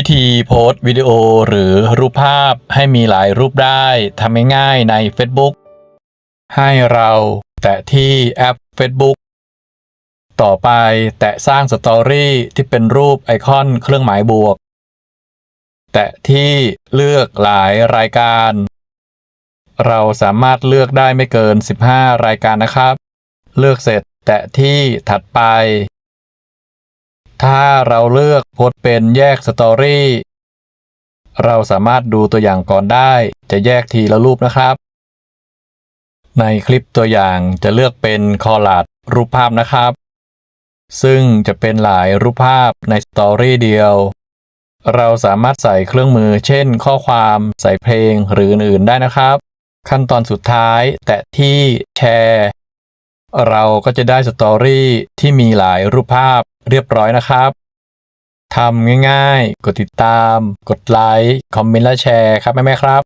วิธีโพสต์วิดีโอหรือรูปภาพให้มีหลายรูปได้ทำง่ายๆใน Facebook ให้เราแตะที่แอป Facebook ต่อไปแตะสร้างสตอรี่ที่เป็นรูปไอคอนเครื่องหมายบวก แตะที่เลือกหลายรายการ เราสามารถเลือกได้ไม่เกิน 15 รายการนะครับ เลือกเสร็จแตะที่ถัดไป ถ้าเราเลือกโพสเป็นแยกสตอรี่ เราสามารถดูตัวอย่างก่อนได้ จะแยกทีละรูปนะครับ ในคลิปตัวอย่างจะเลือกเป็นคอลัดรูปภาพนะครับ ซึ่งจะเป็นหลายรูปภาพในสตอรี่เดียว เราสามารถใส่เครื่องมือเช่น ข้อความใส่เพลงหรืออื่นๆได้นะครับ ขั้นตอนสุดท้ายแตะที่แชร์ เราก็จะได้สตอรี่ที่มีหลายรูปภาพ เรียบร้อยนะครับทำง่ายๆ กดติดตาม กดไลค์ คอมเมนต์และแชร์ครับแม่ๆครับ